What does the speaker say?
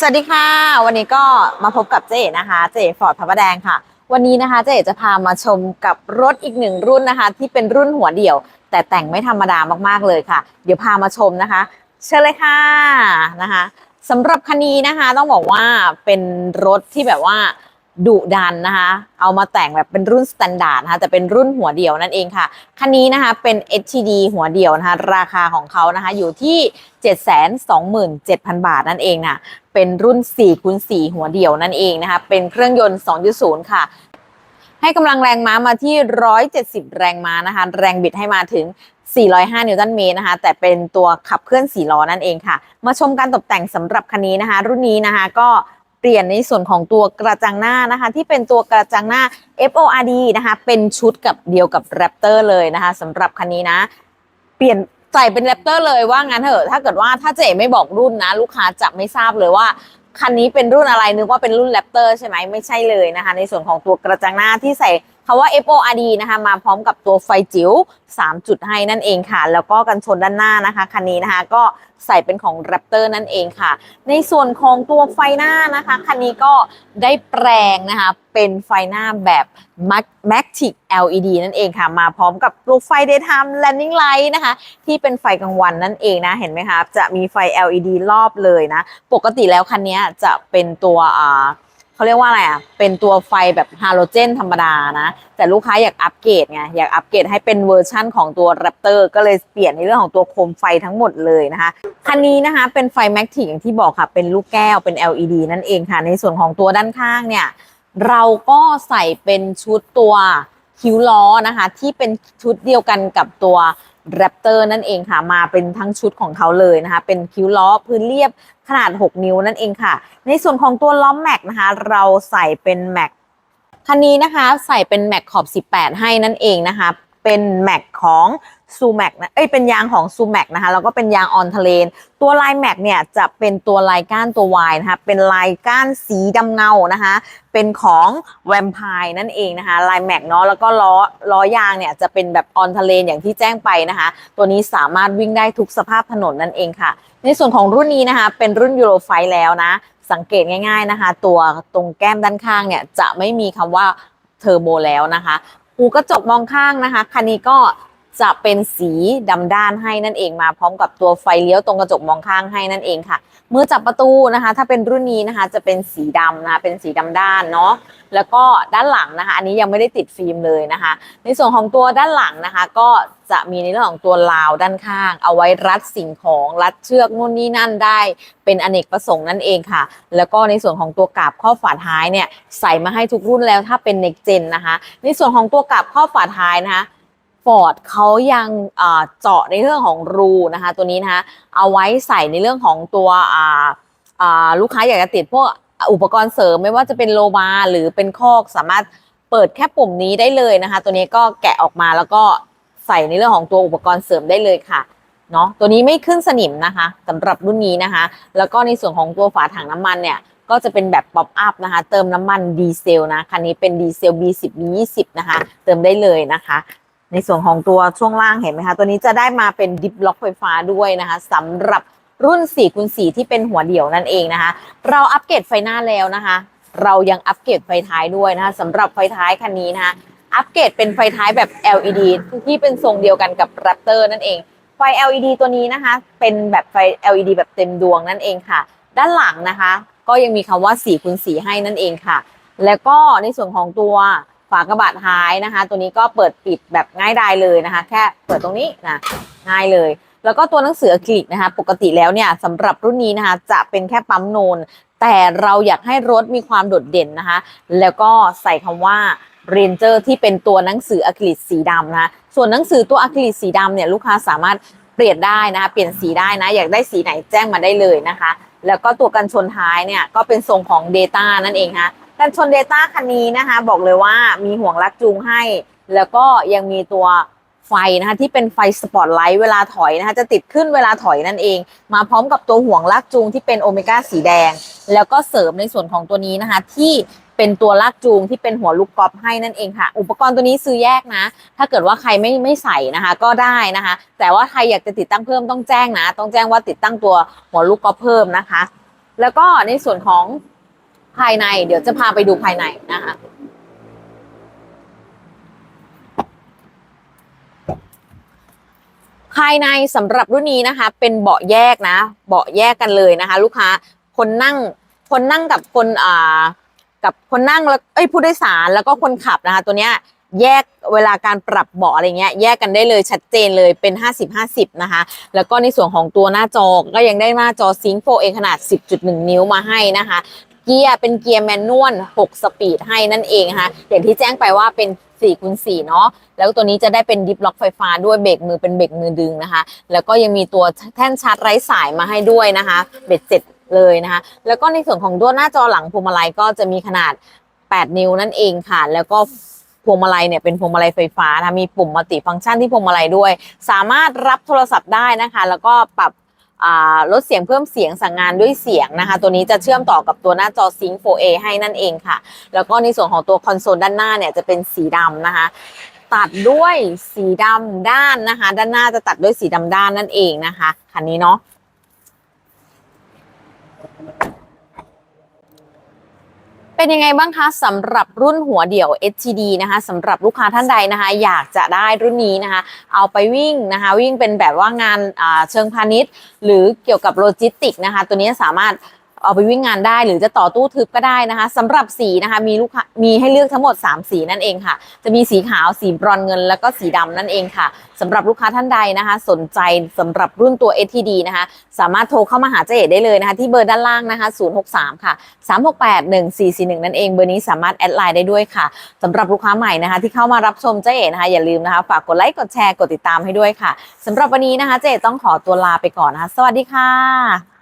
สวัสดีค่ะ วันนี้ก็มาพบกับเจ๊นะคะ เจ๊ฟอร์ดพระประแดงค่ะ วันนี้นะคะเจ๊จะพามาชมกับรถอีกหนึ่งรุ่นนะคะ ที่เป็นรุ่นหัวเดี่ยว แต่แต่งไม่ธรรมดามากๆเลยค่ะ เดี๋ยวพามาชมนะคะ เชิญเลยค่ะนะคะสำหรับคันนี้นะคะ ต้องบอกว่าเป็นรถที่แบบว่าดุดันนะคะ เอามาแต่งแบบเป็นรุ่นสแตนดาร์ดนะคะแต่เป็นรุ่นหัวเดี่ยวนั่นเองค่ะ คันนี้นะคะเป็น HTD หัวเดี่ยวนะคะ ราคาของเขานะคะอยู่ที่ 727,000 บาทนั่นเองนะ เป็นรุ่น4คูณ4หัวเดี่ยวนั่นเองนะคะ เป็นเครื่องยนต์ 2.0 ค่ะ ให้กำลังแรงม้ามาที่ 170 แรงม้านะคะ แรงบิดให้มาถึง 405 นิวตันเมตรนะคะ แต่เป็นตัวขับเคลื่อน4ล้อนั่นเองค่ะ มาชมการตกแต่งสำหรับคันนี้นะคะ รุ่นนี้นะคะก็เปลี่ยนในส่วนของตัวกระจังหน้านะคะ ที่เป็นตัวกระจังหน้า FORD นะคะ เป็นชุดกับเดียวกับ Raptor เลยนะคะสำหรับคันนี้นะ เปลี่ยน ใส่เป็นแรปเตอร์เลยว่างั้นเถอะถ้าเกิดว่าถ้าเจ๊ไม่บอกรุ่นนะ ลูกค้าจะไม่ทราบเลยว่าคันนี้เป็นรุ่นอะไรนึกว่าเป็นรุ่นแรปเตอร์ใช่ไหมไม่ใช่เลยนะคะ ในส่วนของตัวกระจังหน้าที่ใส่ คำว่า FORD นะคะ มาพร้อมกับตัวไฟจิ๋ว3 จุดให้นั่นเองค่ะ แล้วก็กันชนด้านหน้านะคะ คันนี้นะคะก็ใส่เป็นของ Raptor นั่นเองค่ะ ในส่วนของตัวไฟหน้านะคะ คันนี้ก็ได้แปลงนะคะ เป็นไฟหน้าแบบ Matic LED นั่นเองค่ะ มาพร้อมกับตัวไฟ Daytime Landing Light นะคะ ที่เป็นไฟกลางวันนั่นเองนะ เห็นไหมคะ จะมีไฟ LED รอบเลยนะ ปกติแล้วคันนี้จะเป็นตัวอ่า เขาเรียกว่าอะไรอะ เป็นตัวไฟแบบฮาโลเจนธรรมดานะ แต่ลูกค้าอยากอัปเกรดไง อยากอัปเกรดให้เป็นเวอร์ชั่นของตัว Raptor ก็เลยเปลี่ยนในเรื่องของตัวโคมไฟทั้งหมดเลยนะคะ คันนี้นะคะเป็นไฟแม็กทิอย่างที่บอกค่ะ เป็นลูกแก้ว เป็น LED นั่นเองค่ะ ในส่วนของตัวด้านข้างเนี่ย เราก็ใส่เป็นชุดตัวคิ้วล้อนะคะ ที่เป็นชุดเดียวกันกับตัว แรปเตอร์นั่นเองค่ะ มาเป็นทั้งชุดของเขาเลยนะคะ เป็นคิ้วล้อพื้นเรียบขนาด 6 นิ้วนั่นเองค่ะ ในส่วนของตัวล้อแม็กนะคะ เราใส่เป็นแม็กคันนี้นะคะ ใส่เป็นแม็กขอบ 18 ให้นั่นเองนะคะ เป็นแม็กของ ซูแม็กนะ เอ้ย เป็นยางของซูแม็กนะคะ แล้วก็เป็นยางออนทะเลน ตัวลายแม็กเนี่ยจะเป็นตัวลายก้านตัววายนะคะ เป็นลายก้านสีดำเงานะคะ เป็นของแวมไพร์นั่นเองนะคะ ลายแม็กเนาะ แล้วก็ล้อ ล้อยางเนี่ยจะเป็นแบบออนทะเลนอย่างที่แจ้งไปนะคะ ตัวนี้สามารถวิ่งได้ทุกสภาพถนนนั่นเองค่ะ ในส่วนของรุ่นนี้นะคะ เป็นรุ่นยูโรไฟแล้วนะ สังเกตง่าย ๆนะคะ ตัวตรงแก้มด้านข้างเนี่ยจะไม่มีคำว่าเทอร์โบแล้วนะคะหูกระจกมองข้างนะคะ คันนี้ก็ จะเป็นสีดำด้านให้นั่นเองมาพร้อมกับตัวไฟเลี้ยวตรงกระจกมองข้างให้นั่นเองค่ะมือจับประตูนะคะ ถ้าเป็นรุ่นนี้นะคะจะเป็นสีดำนะคะเป็นสีดำด้านเนาะแล้วก็ด้านหลังนะคะ อันนี้ยังไม่ได้ติดฟิล์มเลยนะคะ ในส่วนของตัวด้านหลังนะคะ ก็จะมีในเรื่องของตัวราวด้านข้าง เอาไว้รัดสิ่งของรัดเชือกนู่นนี่นั่นได้ เป็นอเนกประสงค์นั่นเองค่ะ แล้วก็ในส่วนของตัวกาบข้อฝาท้ายเนี่ยใส่มาให้ทุกรุ่นแล้วถ้าเป็น next gen นะคะ ในส่วนของตัวกาบข้อฝาท้ายนะคะ อร์ดเขายังเจาะในเรื่องของรูนะคะตัวนี้นะคะเอาไว้ใส่ในเรื่องของตัวลูกค้าอยากจะติดพวกอุปกรณ์เสริมไม่ว่าจะเป็นโลบาหรือเป็นคอกสามารถเปิดแค่ปุ่มนี้ได้เลยนะคะ ตัวนี้ก็แกะออกมาแล้วก็ใส่ในเรื่องของตัวอุปกรณ์เสริมได้เลยค่ะเนาะตัวนี้ไม่ขึ้นสนิมนะคะสำหรับรุ่นนี้นะคะ แล้วก็ในส่วนของตัวฝาถังน้ำมันเนี่ยก็จะเป็นแบบป๊อปอัพนะคะ เติมน้ำมันดีเซลนะคันนี้เป็นดีเซล B10 B20 นะคะ เติมได้เลยนะคะ ในส่วนของตัวช่วงล่างเห็นไหมคะ ตัวนี้จะได้มาเป็นดิฟล็อกไฟฟ้าด้วยนะคะสำหรับรุ่น4คูณ4ที่เป็นหัวเดี่ยวนั่นเองนะคะ เราอัปเกรดไฟหน้าแล้วนะคะ เรายังอัปเกรดไฟท้ายด้วยนะคะสำหรับไฟท้ายคันนี้นะคะ อัปเกรดเป็นไฟท้ายแบบ LED ที่เป็นทรงเดียวกันกับ Raptor นั่นเอง ไฟ LED ตัวนี้นะคะ เป็นแบบไฟ LED แบบเต็มดวงนั่นเองค่ะ ด้านหลังนะคะ ก็ยังมีคำว่า4คูณ4ให้นั่นเองค่ะ แล้วก็ในส่วนของตัว ฝากระบะท้ายนะคะ ตัวนี้ก็เปิดปิดแบบง่ายดายเลยนะคะ แค่เปิดตรงนี้นะง่ายเลย แล้วก็ตัวหนังสืออะคริลิกนะคะ ปกติแล้วเนี่ยสำหรับรุ่นนี้นะคะ จะเป็นแค่ปั๊มโนน แต่เราอยากให้รถมีความโดดเด่นนะคะ แล้วก็ใส่คำว่า Ranger ที่เป็นตัวหนังสืออะคริลิกสีดำนะะส่วนหนังสือตัวอะคริลิกสีดำเนี่ยลูกค้าสามารถเปลี่ยนได้นะคะเปลี่ยนสีได้นะ อยากได้สีไหนแจ้งมาได้เลยนะคะ แล้วก็ตัวกันชนท้ายเนี่ยก็เป็นทรงของ Data นั่นเองค่ะ กันชน Data คันนี้นะคะ บอกเลยว่ามีห่วงลักจูงให้ แล้วก็ยังมีตัวไฟนะคะที่เป็นไฟสปอตไลท์เวลาถอยนะคะจะติดขึ้นเวลาถอยนั่นเอง มาพร้อมกับตัวห่วงลากจูงที่เป็นโอเมก้าสีแดง แล้วก็เสริมในส่วนของตัวนี้นะคะ ที่เป็นตัวลากจูงที่เป็นหัวลูกกอล์ฟให้นั่นเองค่ะ อุปกรณ์ตัวนี้ซื้อแยกนะ ถ้าเกิดว่าใครไม่ไม่ใส่นะคะ ก็ได้นะคะ แต่ว่าใครอยากจะติดตั้งเพิ่มต้องแจ้งนะ ต้องแจ้งว่าติดตั้งตัวหัวลูกกอล์ฟเพิ่มนะคะ แล้วก็ในส่วนของ ภายใน เดี๋ยวจะพาไปดูภายในนะคะภายในสำหรับรุ่นนี้นะคะ เป็นเบาะแยกนะ เบาะแยกกันเลยนะคะ ลูกค้าคนนั่งคนนั่งกับคนอ่ากับคนนั่งแล้วเอ้ยผู้โดยสารแล้วก็คนขับนะคะ ตัวเนี้ยแยกเวลาการปรับเบาะอะไรเงี้ยแยกกันได้เลยชัดเจนเลยเป็น 50-50 นะคะ แล้วก็ในส่วนของตัวหน้าจอก็ยังได้หน้าจอซิงค์ 4A ขนาด 10.1 นิ้วมาให้นะคะ เกียร์เป็นเกียร์แมนนวล6สปีดให้นั่นเองนะคะอย่างที่แจ้งไปว่าเป็น4คูณ4เนาะแล้วตัวนี้จะได้เป็นดิฟล็อกไฟฟ้าด้วยเบรกมือเป็นเบรกมือดึงนะคะ แล้วก็ยังมีตัวแท่นชาร์จไร้สายมาให้ด้วยนะคะเบ็ดเสร็จเลยนะคะ แล้วก็ในส่วนของตัวหน้าจอหลังพวงมาลัยก็จะมีขนาด 8 นิ้วนั่นเองค่ะ แล้วก็พวงมาลัยเนี่ยเป็นพวงมาลัยไฟฟ้านะมีปุ่มมัลติฟังก์ชันที่พวงมาลัยด้วย สามารถรับโทรศัพท์ได้นะคะ แล้วก็ปรับ ลดเสียงเพิ่มเสียงสั่งงานด้วยเสียงนะคะ ตัวนี้จะเชื่อมต่อกับตัวหน้าจอ Sync 4A ให้นั่นเองค่ะ แล้วก็ในส่วนของตัวคอนโซลด้านหน้าเนี่ยจะเป็นสีดำนะคะตัดด้วยสีดำด้านนะคะ ด้านหน้าจะตัดด้วยสีดำด้านนั่นเองนะคะคันนี้เนาะ เป็นยังไงบ้างคะสำหรับรุ่นหัวเดี่ยว HTD นะคะสำหรับลูกค้าท่านใดนะคะ อยากจะได้รุ่นนี้นะคะ เอาไปวิ่งนะคะ วิ่งเป็นแบบว่างานเชิงพาณิชย์ หรือเกี่ยวกับโลจิสติกนะคะ ตัวนี้สามารถ เอาไปวิ่งงานได้หรือจะต่อตู้ทึบก็ได้นะคะสำหรับสีนะคะมีลูกค้ามีให้เลือกทั้งหมด 3 สีนั่นเองค่ะ จะมีสีขาวสีบรอนเงิน แล้วก็สีดำนั่นเองค่ะสำหรับลูกค้าท่านใดนะคะ สนใจสำหรับรุ่นตัว STD นะคะ สามารถโทรเข้ามาหาเจ๊เอ๋ได้เลยนะคะ ที่เบอร์ด้านล่างนะคะ 063 ค่ะ 368 1441 นั่นเองเบอร์นี้สามารถแอดไลน์ได้ด้วยค่ะสำหรับลูกค้าใหม่นะคะ ที่เข้ามารับชมเจ๊เอ๋นะคะอย่าลืมนะคะฝากกดไลค์กดแชร์กดติดตามให้ด้วยค่ะสำหรับวันนี้นะคะเจ๊เอ๋ต้องขอตัวลาไปก่อนนะคะ สวัสดีค่ะ